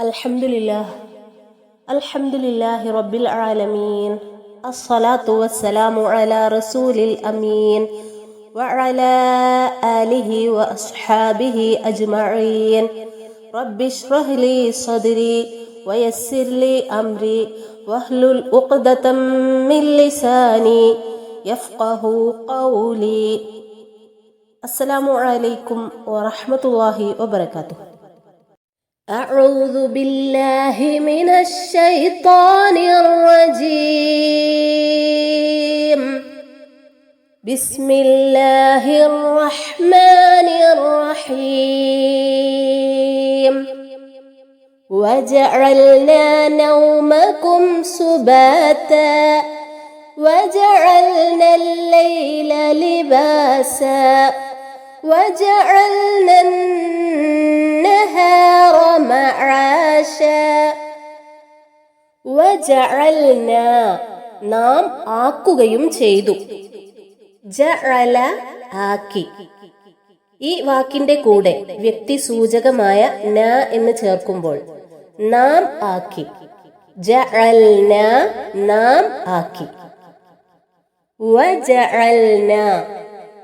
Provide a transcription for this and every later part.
الحمد لله الحمد لله رب العالمين الصلاة والسلام على رسول الأمين وعلى آله وأصحابه أجمعين. رب اشرح لي صدري ويسر لي أمري واهلل عقدة من لساني يفقه قولي. السلام عليكم ورحمة الله وبركاته. أعوذ بالله من الشيطان الرجيم. بسم الله الرحمن الرحيم. وجعلنا نومكم سباتا. وجعلنا الليل لباسا. وجعلنا നാം ആക്കുകയും ചെയ്തു. ജഅല ആക്കി. ഈ വാക്കിന്റെ കൂടെ വ്യക്തി സൂചകമായ ന എന്ന് ചേർക്കുമ്പോൾ നാം ആക്കി. നാം ആക്കി.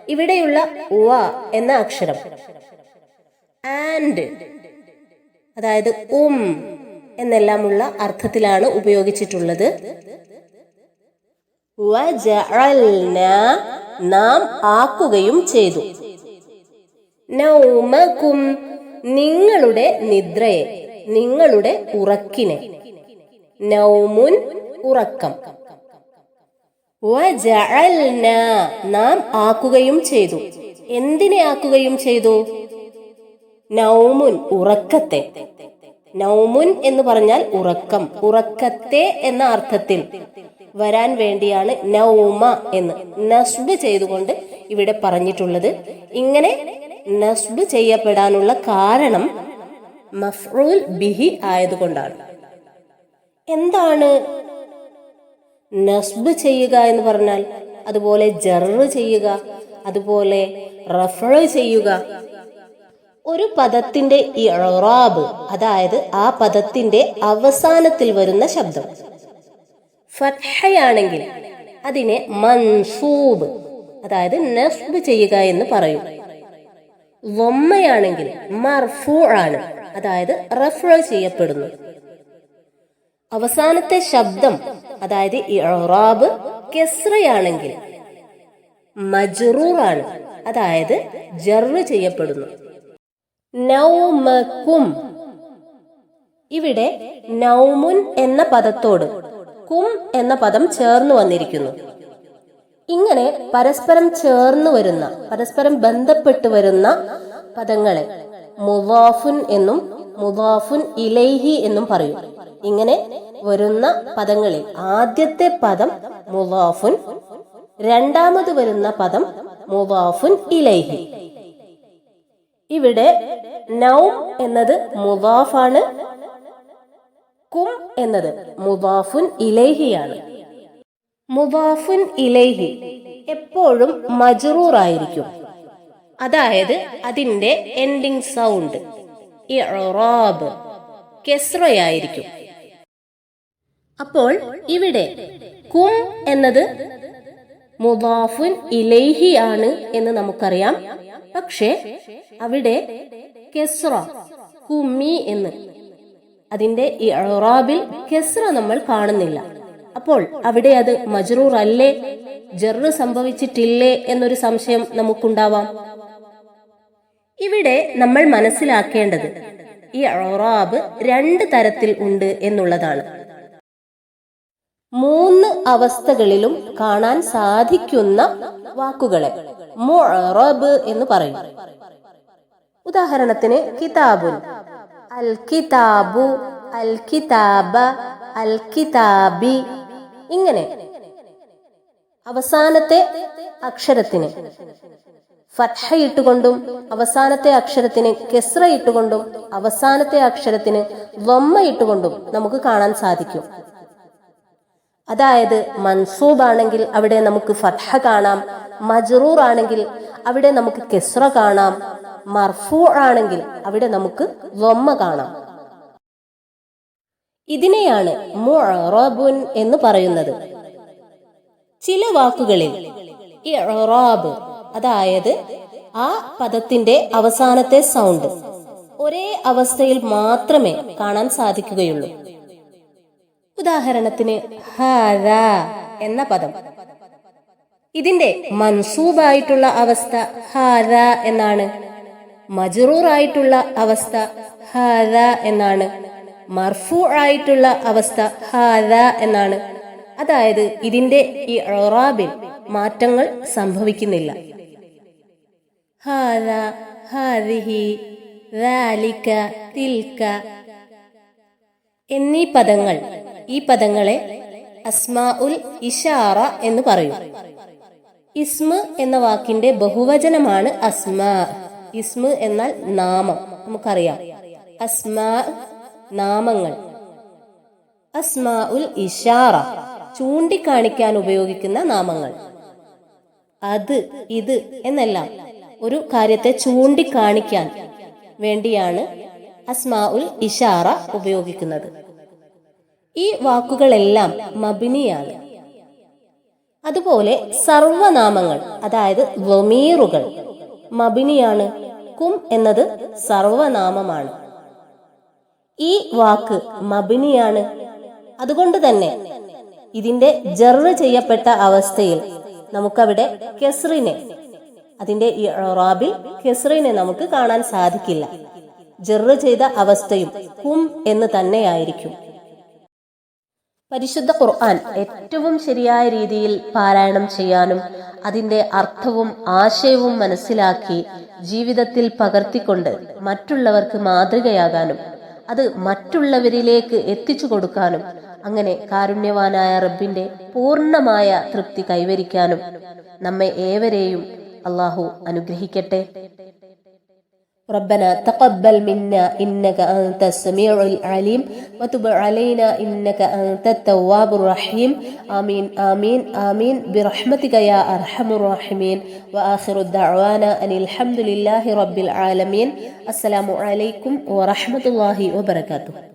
ഇവിടെയുള്ള വ എന്ന അക്ഷരം. ആൻഡ്. അതായത് ഉം. എന്നെല്ലാമുള്ള അർത്ഥത്തിലാണ് ഉപയോഗിച്ചിട്ടുള്ളത്. നാം ആക്കുകയും ചെയ്തു. നൗമകും നിങ്ങളുടെ നിദ്രയെ നിങ്ങളുടെ ഉറക്കിനെ. നൗമുൻ ഉറക്കം. നാം ആക്കുകയും ചെയ്തു. എന്തിനെ ആക്കുകയും ചെയ്തു? നൗമുൻ ഉറക്കത്തെ. നൗമുൻ എന്ന് പറഞ്ഞാൽ ഉറക്കം ഉറക്കത്തെ എന്ന അർത്ഥത്തിൽ. വരാൻ വേണ്ടിയാണ് നൗമ എന്ന്. നസ്ബ് ചെയ്തുകൊണ്ട് ഇവിടെ പറഞ്ഞിട്ടുള്ളത്. ഇങ്ങനെ നസ്ബ് ചെയ്യപ്പെടാനുള്ള കാരണം മഫ്റൂൽ ബിഹി ആയതുകൊണ്ടാണ്. എന്താണ് നസ്ബ് ചെയ്യുക എന്ന് പറഞ്ഞാൽ? അതുപോലെ ജറ് ചെയ്യുക അതുപോലെ റഫർ ചെയ്യുക ഒരു പദത്തിന്റെ ഇറാബ് അതായത് ആ പദത്തിന്റെ അവസാനത്തിൽ വരുന്ന ശബ്ദം. ഫത്ഹയാണെങ്കിൽ അതിനെ മൻസൂബ് അതായത് നസ്ബ് ചെയ്യുക എന്ന് പറയും. വമ്മയാണെങ്കിൽ മർഫൂ ആണ് അതായത് റഫ്ര ചെയ്യപ്പെടുന്നു. അവസാനത്തെ ശബ്ദം അതായത് ഇറാബ് കെസ്രയാണെങ്കിൽ ആണ് അതായത് ജർവ് ചെയ്യപ്പെടുന്നു. നൗമക്കും. ഇവിടെ നൗമുൻ എന്ന പദത്തോട് കും എന്ന പദം ചേർന്ന് വന്നിരിക്കുന്നു. ഇങ്ങനെ പരസ്പരം ചേർന്ന് വരുന്ന പരസ്പരം ബന്ധപ്പെട്ട് വരുന്ന പദങ്ങളെ മുവാഫുൻ എന്നും മുവാഫുൻ ഇലൈഹി എന്നും പറയും. ഇങ്ങനെ വരുന്ന പദങ്ങളിൽ ആദ്യത്തെ പദം മുവാഫുൻ രണ്ടാമത് വരുന്ന പദം മുവാഫുൻ ഇലൈഹി. ഇവിടെ നൗം എന്നത് മുവാഫാണ് കും എന്നത് മുവാഫുൻ ഇലൈഹിയാണ്. മുവാഫുൻ ഇലൈഹി എപ്പോഴും മജറൂർ ആയിരിക്കും. അതായത് അതിന്റെ എൻഡിങ് സൗണ്ട് ഇറാബ് അപ്പോൾ ഇവിടെ കും എന്നത് മുദാഫുൻ ഇലൈഹി ആണ് എന്ന് നമുക്കറിയാം. പക്ഷേ അവിടെ കെസ്ര കുമി എന്ന്. അതിന്റെ ഇറാബിൽ കെസ്ര നമ്മൾ കാണുന്നില്ല. അപ്പോൾ അവിടെ അത് മജ്റൂർ അല്ലേ ജറു സംഭവിച്ചിട്ടില്ലേ എന്നൊരു സംശയം നമുക്കുണ്ടാവാം. ഇവിടെ നമ്മൾ മനസ്സിലാക്കേണ്ടത് ഈ അറാബ് രണ്ട് തരത്തിൽ ഉണ്ട് എന്നുള്ളതാണ്. മൂന്ന് അവസ്ഥകളിലും കാണാൻ സാധിക്കുന്ന വാക്കുകളെ. മുഅറബ് എന്ന് പറയും. ഉദാഹരണത്തിന് കിതാബുൻ. അൽ കിതാബു അൽ കിതാബ അൽ കിതാബി ഇങ്ങനെ. അവസാനത്തെ അക്ഷരത്തിന്. ഫത്ഹ ഇട്ടുകൊണ്ടും അവസാനത്തെ അക്ഷരത്തിന് കെസ്ര ഇട്ടുകൊണ്ടും അവസാനത്തെ അക്ഷരത്തിന് വമ്മ ഇട്ടുകൊണ്ടും നമുക്ക് കാണാൻ സാധിക്കും. അതായത് മൻസൂബ് ആണെങ്കിൽ അവിടെ നമുക്ക് ഫത്ഹ കാണാം മജറൂർ ആണെങ്കിൽ അവിടെ നമുക്ക് കെസ്ര കാണാം മർഫൂ ആണെങ്കിൽ അവിടെ നമുക്ക് വമ്മ കാണാം. ഇതിനെയാണ് മുഅറബുൻ എന്ന് പറയുന്നത്. ചില വാക്കുകളിൽ ഇറാബ് അതായത് ആ പദത്തിന്റെ അവസാനത്തെ സൗണ്ട് ഒരേ അവസ്ഥയിൽ മാത്രമേ കാണാൻ സാധിക്കുകയുള്ളൂ. ഉദാഹരണത്തിന് ഹാദ എന്ന പദം ഇതിന്റെ മൻസൂബായിട്ടുള്ള അവസ്ഥ ഹാദ എന്നാണ് മജറൂർ ആയിട്ടുള്ള അവസ്ഥ ഹാദ എന്നാണ് മർഫു ആയിട്ടുള്ള അവസ്ഥ ഹാദ എന്നാണ് അതായത് ഇതിന്റെ ഈ ഒറാബിൽ മാറ്റങ്ങൾ സംഭവിക്കുന്നില്ല ഹാദ ഹാദിഹി ذلك തിൽക്ക എന്നീ പദങ്ങൾ ഈ പദങ്ങളെ അസ്മാഉൽ ഇഷാറ എന്ന് പറയും. ഇസ്മ എന്ന വാക്കിന്റെ ബഹുവചനമാണ് അസ്മാ. ഇസ്മ എന്നാൽ നാമം. നമുക്കറിയാം. അസ്മാ നാമങ്ങൾ. അസ്മാഉൽ ഇഷാറ. ചൂണ്ടിക്കാണിക്കാൻ ഉപയോഗിക്കുന്ന നാമങ്ങൾ. അത് ഇത് എന്നെല്ലാം ഒരു കാര്യത്തെ ചൂണ്ടിക്കാണിക്കാൻ വേണ്ടിയാണ് അസ്മാഉൽ ഇഷാറ ഉപയോഗിക്കുന്നത്. ഈ വാക്കുകളെല്ലാം മബിനിയാണ്. അതുപോലെ സർവനാമങ്ങൾ അതായത് വമീറുകൾ മബിനിയാണ്. കും എന്നത് സർവനാമമാണ്. ഈ വാക്ക് മബിനിയാണ്. അതുകൊണ്ട് തന്നെ ഇതിന്റെ ജറ് ചെയ്യപ്പെട്ട അവസ്ഥയിൽ നമുക്കവിടെ കെസ്റിനെ അതിന്റെ റോബിൽ കെസ്റിനെ നമുക്ക് കാണാൻ സാധിക്കില്ല. ജറ് ചെയ്ത അവസ്ഥയും കും എന്ന് തന്നെയായിരിക്കും. പരിശുദ്ധ ഖുർആൻ ഏറ്റവും ശരിയായ രീതിയിൽ പാരായണം ചെയ്യാനും അതിന്റെ അർത്ഥവും ആശയവും മനസ്സിലാക്കി ജീവിതത്തിൽ പകർത്തിക്കൊണ്ട് മറ്റുള്ളവർക്ക് മാതൃകയാകാനും അത് മറ്റുള്ളവരിലേക്ക് എത്തിച്ചു കൊടുക്കാനും അങ്ങനെ കാരുണ്യവാനായ റബ്ബിന്റെ പൂർണമായ തൃപ്തി കൈവരിക്കാനും നമ്മെ ഏവരെയും അള്ളാഹു അനുഗ്രഹിക്കട്ടെ. ربنا تقبل منا إنك أنت السميع العليم وتب علينا إنك أنت التواب الرحيم. آمين آمين آمين. برحمتك يا أرحم الراحمين. وآخر الدعوانا أن الحمد لله رب العالمين. السلام عليكم ورحمة الله وبركاته.